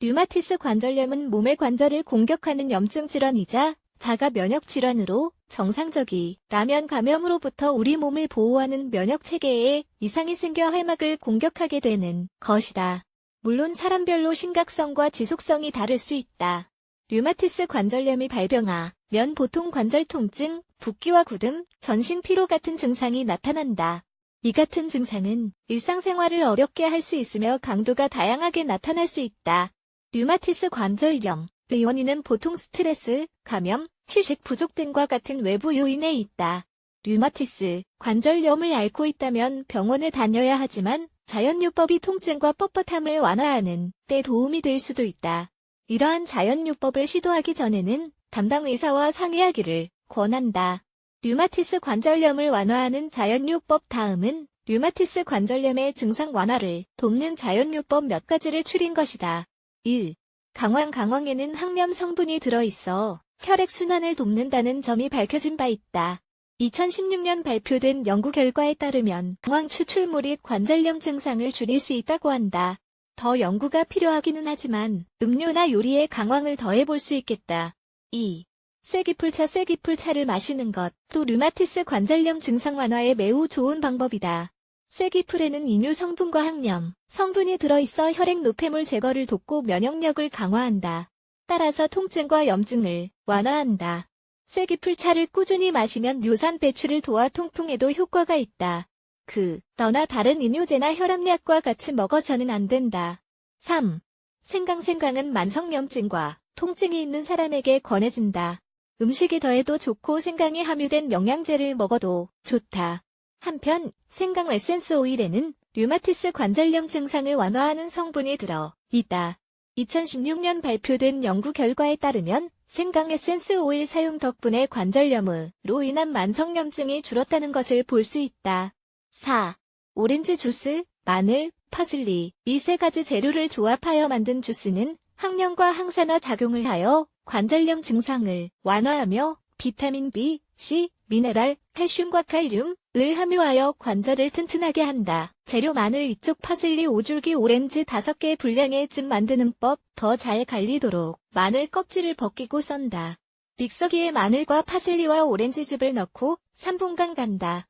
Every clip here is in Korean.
류마티스 관절염은 몸의 관절을 공격하는 염증 질환이자 자가 면역 질환으로 정상적이라면 감염으로부터 우리 몸을 보호하는 면역 체계에 이상이 생겨 할막을 공격하게 되는 것이다. 물론 사람별로 심각성과 지속성이 다를 수 있다. 류마티스 관절염이 발병하면 보통 관절 통증, 붓기와 굳음, 전신 피로 같은 증상이 나타난다. 이 같은 증상은 일상생활을 어렵게 할 수 있으며 강도가 다양하게 나타날 수 있다. 류마티스 관절염, 의 원인은 보통 스트레스, 감염, 휴식 부족 등과 같은 외부 요인에 있다. 류마티스, 관절염을 앓고 있다면 병원에 다녀야 하지만 자연요법이 통증과 뻣뻣함을 완화하는 데 도움이 될 수도 있다. 이러한 자연요법을 시도하기 전에는 담당 의사와 상의하기를 권한다. 류마티스 관절염을 완화하는 자연요법 다음은 류마티스 관절염의 증상 완화를 돕는 자연요법 몇 가지를 추린 것이다. 1. 강황 강황에는 항염 성분이 들어있어 혈액순환을 돕는다는 점이 밝혀진 바 있다. 2016년 발표된 연구 결과에 따르면 강황 추출물이 관절염 증상을 줄일 수 있다고 한다. 더 연구가 필요하기는 하지만 음료나 요리에 강황을 더해볼 수 있겠다. 2. 쇠기풀차 쇠기풀차를 마시는 것, 또 류마티스 관절염 증상 완화에 매우 좋은 방법이다. 쇠기풀에는 이뇨 성분과 항염, 성분이 들어있어 혈액 노폐물 제거를 돕고 면역력을 강화한다. 따라서 통증과 염증을 완화한다. 쇠기풀 차를 꾸준히 마시면 류산 배출을 도와 통풍에도 효과가 있다. 그, 너나 다른 이뇨제나 혈압약과 같이 먹어서는 안 된다. 3. 생강생강은 만성염증과 통증이 있는 사람에게 권해진다. 음식에 더해도 좋고 생강이 함유된 영양제를 먹어도 좋다. 한편 생강 에센스 오일에는 류마티스 관절염 증상을 완화하는 성분이 들어 있다. 2016년 발표된 연구 결과에 따르면 생강 에센스 오일 사용 덕분에 관절염으로 인한 만성염증이 줄었다는 것을 볼 수 있다. 4. 오렌지 주스, 마늘, 파슬리 이 세 가지 재료를 조합하여 만든 주스는 항염과 항산화 작용을 하여 관절염 증상을 완화하며 비타민 B, C, 미네랄, 칼슘과 칼륨, 을 함유하여 관절을 튼튼하게 한다. 재료 마늘 이쪽 파슬리 5줄기 오렌지 5개 분량의 즙 만드는 법 더 잘 갈리도록 마늘 껍질을 벗기고 썬다. 믹서기에 마늘과 파슬리와 오렌지즙을 넣고 3분간 간다.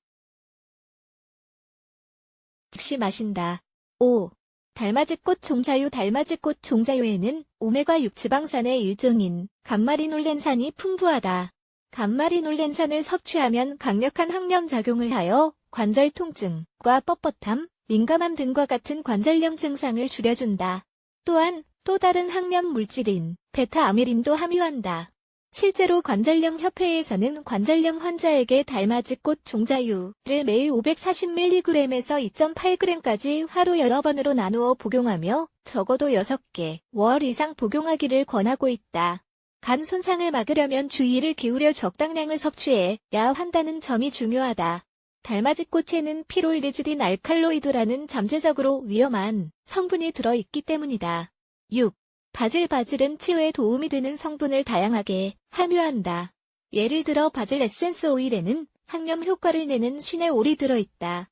즉시 마신다. 5. 달맞이꽃 종자유 달맞이꽃 종자유에는 오메가6 지방산의 일종인 감마리놀렌산이 풍부하다. 감마리놀렌산을 섭취하면 강력한 항염 작용을 하여 관절 통증과 뻣뻣함, 민감함 등과 같은 관절염 증상을 줄여준다. 또한 또 다른 항염 물질인 베타아미린도 함유한다. 실제로 관절염 협회에서는 관절염 환자에게 달맞이꽃 종자유를 매일 540mg에서 2.8g까지 하루 여러 번으로 나누어 복용하며 적어도 6개, 월 이상 복용하기를 권하고 있다. 간 손상을 막으려면 주의를 기울여 적당량을 섭취해야 한다는 점이 중요하다. 달맞이꽃에는 피롤리즈딘 알칼로이드라는 잠재적으로 위험한 성분이 들어있기 때문이다. 6. 바질 바질은 치유에 도움이 되는 성분을 다양하게 함유한다. 예를 들어 바질 에센스 오일에는 항염 효과를 내는 신의 올이 들어있다.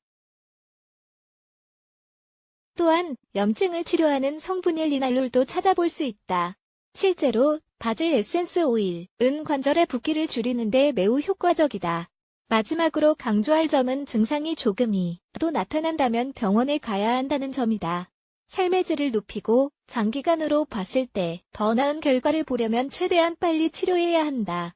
또한 염증을 치료하는 성분일 리날룰도 찾아볼 수 있다. 실제로 바질 에센스 오일 은 관절의 붓기를 줄이는데 매우 효과적이다. 마지막으로 강조할 점은 증상이 조금이라도 나타난다면 병원에 가야 한다는 점이다. 삶의 질을 높이고 장기간으로 봤을 때 더 나은 결과를 보려면 최대한 빨리 치료해야 한다.